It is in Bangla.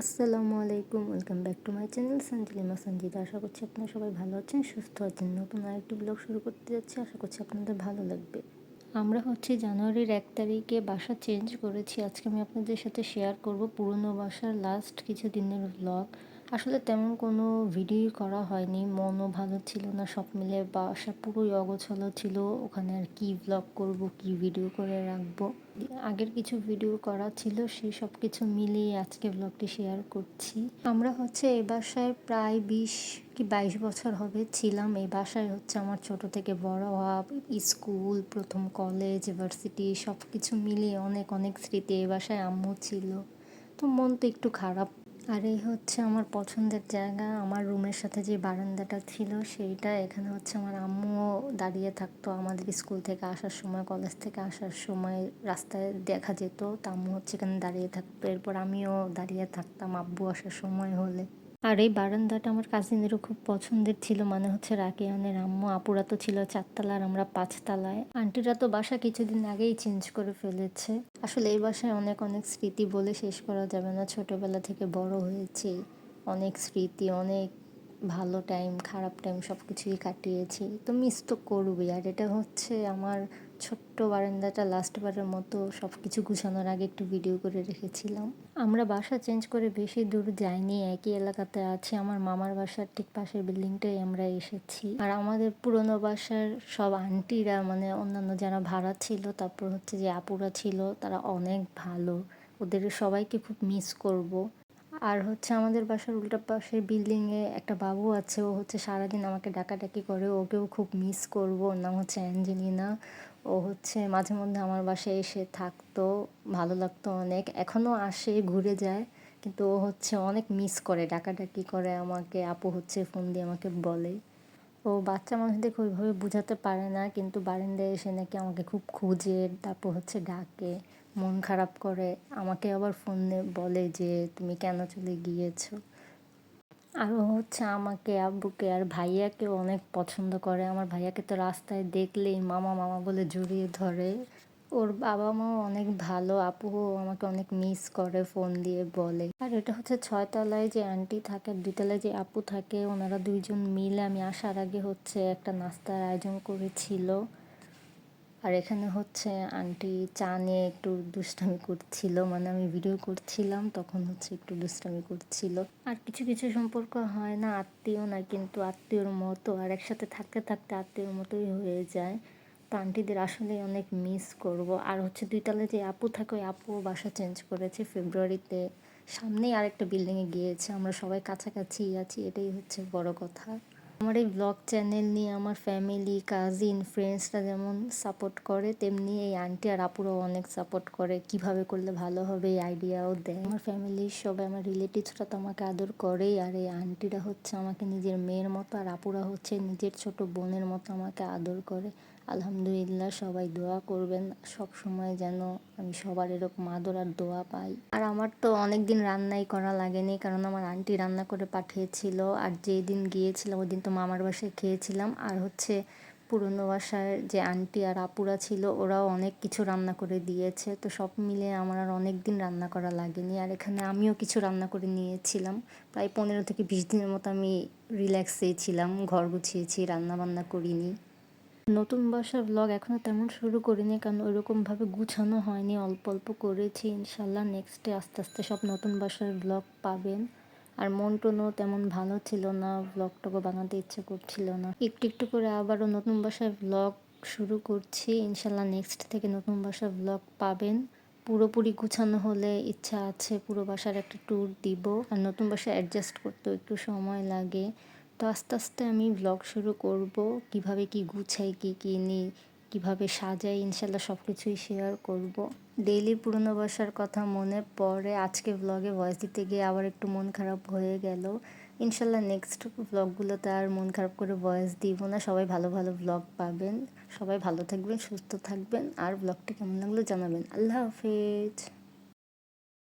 আসসালামু আলাইকুম, welcome back to my channel Sanjalima Sanjita. আশা করছি আপনারা সবাই ভালো আছেন, সুস্থ আছেন। নতুন আরেকটি ব্লগ শুরু করতে যাচ্ছি, আশা করছি আপনাদের ভালো লাগবে। আমরা হচ্ছে জানুয়ারির এক তারিখে বাসা চেঞ্জ করেছি। আজকে আমি আপনাদের সাথে শেয়ার করব পুরনো বাসার লাস্ট কিছু দিনের ব্লগ আসলে তেমন কোনো ভিডিও করা হয়নি। মনও ভালো ছিল না, সব মিলে বাসা পুরোই অগোছালো ছিল। ওখানে আর কি ব্লগ করব, কি ভিডিও করে রাখব? আগের কিছু ভিডিও করা ছিল, সেই সব কিছু মিলিয়ে আজকে ব্লগটি শেয়ার করছি। আমরা হচ্ছে এই বাসায় প্রায় বিশ কি বাইশ বছর হবে ছিলাম। এই বাসায় হচ্ছে আমার ছোট থেকে বড় হওয়া, স্কুল, প্রথম কলেজ ইউনিভার্সিটি সব কিছু মিলিয়ে অনেক অনেক স্মৃতি এই বাসায় আম্মু ছিল। তো মন তো একটু খারাপ আর এই হচ্ছে আমার পছন্দের জায়গা। আমার রুমের সাথে যে বারান্দাটা ছিল, সেইটা এখানে হচ্ছে আমার আম্মুও দাঁড়িয়ে থাকতো আমাদের স্কুল থেকে আসার সময়, কলেজ থেকে আসার সময় রাস্তায় দেখা যেত। তা আম্মু হচ্ছে এখানে দাঁড়িয়ে থাকতো। এরপর আমিও দাঁড়িয়ে থাকতাম আব্বু আসার সময় হলে। আর এই বারান্দাটা আমার কাজিনেরও খুব পছন্দের ছিল। মানে হচ্ছে রাকিয়ানের আম্মু, আপুরা তো ছিল চারতলা আর আমরা পাঁচতলায়। আন্টিরা তো বাসা কিছুদিন আগেই চেঞ্জ করে ফেলেছে। আসলে এই বাসায় অনেক অনেক স্মৃতি বলে শেষ করা যাবে না। ছোটবেলা থেকে বড় হয়েছি, অনেক স্মৃতি, অনেক ভালো টাইম খারাপ টাইম সব কিছুই কাটিয়েছি। তো মিস তো করবই। আর এটা হচ্ছে আমার ছোট্ট বারান্দাটা লাস্টবারের মতো সব কিছু গুছানোর আগে একটু ভিডিও করে রেখেছিলাম। আমরা বাসা চেঞ্জ করে বেশি দূর যাইনি, একই এলাকাতে আছি। আমার মামার বাসার ঠিক পাশের বিল্ডিংটাই আমরা এসেছি। আর আমাদের পুরনো বাসার সব আন্টিরা মানে অন্যান্য যারা ভাড়া ছিল, তারপর হচ্ছে যে আপুরা ছিল, তারা অনেক ভালো। ওদের সবাইকে খুব মিস করব। আর হচ্ছে আমাদের বাসার উল্টা পাশের বিল্ডিংয়ে একটা বাবু আছে, ও হচ্ছে সারাদিন আমাকে ডাকাডাকি করে, ওকেও খুব মিস করব। ওর নাম হচ্ছে অ্যাঞ্জেলিনা। ও হচ্ছে মাঝে মধ্যে আমার বাসায় এসে থাকতো, ভালো লাগতো অনেক। এখনও আসে, ঘুরে যায়, কিন্তু ও হচ্ছে অনেক মিস করে, ডাকাডাকি করে আমাকে, আপু হচ্ছে ফোন দিয়ে আমাকে বলে। ও বাচ্চা মানুষদেরকে ওইভাবে বোঝাতে পারে না, কিন্তু বারিন্দায় এসে নাকি আমাকে খুব খুঁজে, তারপর হচ্ছে ডাকে, মন খারাপ করে। আমাকে আবার ফোনে বলে যে, তুমি কেন চলে গিয়েছো? আরও হচ্ছে আমাকে, আব্বুকে আর ভাইয়াকেও অনেক পছন্দ করে। আমার ভাইয়াকে তো রাস্তায় দেখলেই মামা মামা বলে জড়িয়ে ধরে। ওর বাবা মাও অনেক ভালো, আপুও আমাকে অনেক মিস করে ফোন দিয়ে বলে। আর এটা হচ্ছে ছয়তলায় যে আন্টি থাকে, আর দুইতলায় যে আপু থাকে, ওনারা দুইজন মিলে আমি আসার আগে হচ্ছে একটা নাস্তার আয়োজন করেছিল। আর এখানে হচ্ছে আন্টি চা নিয়ে একটু দুষ্টামি করছিল মানে আমি ভিডিও করছিলাম, তখন হচ্ছে একটু দুষ্টামি করছিল। আর কিছু কিছু সম্পর্ক হয় না, আত্মীয় না, কিন্তু আত্মীয়র মতো, আর একসাথে থাকতে থাকতে আত্মীয়র মতোই হয়ে যায়। তো আন্টিদের আসলে অনেক মিস করব। আর হচ্ছে দুই তলায় যে আপু থাকে, ওই আপু বাসা চেঞ্জ করেছে ফেব্রুয়ারিতে সামনেই আরেকটা বিল্ডিংয়ে গিয়েছে, আমরা সবাই কাছাকাছি আছি, এটাই হচ্ছে বড় কথা। আমার এই ব্লগ চ্যানেল নিয়ে আমার ফ্যামিলি কাজিন ফ্রেন্ডসরা যেমন সাপোর্ট করে, তেমনি এই আন্টি আর আপুরাও অনেক সাপোর্ট করে। কীভাবে করলে ভালো হবে এই আইডিয়াও দেয়। আমার ফ্যামিলির সবাই, আমার রিলেটিভসরা তো আমাকে আদর করেই, আর এই আন্টিরা হচ্ছে আমাকে নিজের মেয়ের মতো, আর আপুরা হচ্ছে নিজের ছোট বোনের মতো আমাকে আদর করে। আলহামদুলিল্লাহ সবাই দোয়া করবেন। সব সময় যেন আমি সবার এরকম আদর আর দোয়া পাই। আর আমার তো অনেক দিন রান্নাই করা লাগেনি, কারণ আমার আন্টি রান্না করে পাঠিয়েছিল। আর যেই দিন গিয়েছিলাম ওই দিন তো মামার বাসায় খেয়েছিলাম। আর হচ্ছে পুরনো বাসায় যে আন্টি আর আপুরা ছিল, ওরাও অনেক কিছু রান্না করে দিয়েছে। তো সব মিলে আমার আর অনেক দিন রান্না করা লাগেনি। আর এখানে আমিও কিছু রান্না করে নিয়েছিলাম। প্রায় পনেরো থেকে বিশ দিনের মতো আমি রিল্যাক্সেই ছিলাম, ঘর গুছিয়েছি রান্না বান্না করিনি। নতুন বাসার ব্লগ এখনও তেমন শুরু করিনি, কারণ ওইরকমভাবে গুছানো হয়নি। অল্প অল্প করেছি, ইনশাল্লাহ নেক্সটে আস্তে আস্তে সব নতুন বাসার ব্লগ পাবেন। আর মন টনও তেমন ভালো ছিল না ব্লগটাকে বানাতে ইচ্ছে করছিল না। একটু একটু করে আবারও নতুন বাসার ব্লগ শুরু করছি, ইনশাল্লাহ নেক্সট থেকে নতুন বাসার ব্লগ পাবেন। পুরোপুরি গুছানো হলে ইচ্ছা আছে পুরো বাসার একটা ট্যুর দিব। আর নতুন বাসা অ্যাডজাস্ট করতেও একটু সময় লাগে। তো আস্তে আস্তে আমি ব্লগ শুরু করব। কীভাবে কি গুছাই, কি কি নিই, কীভাবে সাজাই, ইনশাল্লাহ সব কিছুই শেয়ার করব। ডেইলি পুরনো বাসার কথা মনে পড়ে। আজকে ব্লগে ভয়েস দিতে গিয়ে আবার একটু মন খারাপ হয়ে গেল। ইনশাল্লাহ নেক্সট ব্লগগুলোতে আর মন খারাপ করে ভয়েস দিব না। সবাই ভালো ভালো ব্লগ পাবেন। সবাই ভালো থাকবেন, সুস্থ থাকবেন। আর ব্লগটা কেমন লাগল জানাবেন। আল্লাহ হাফেজ।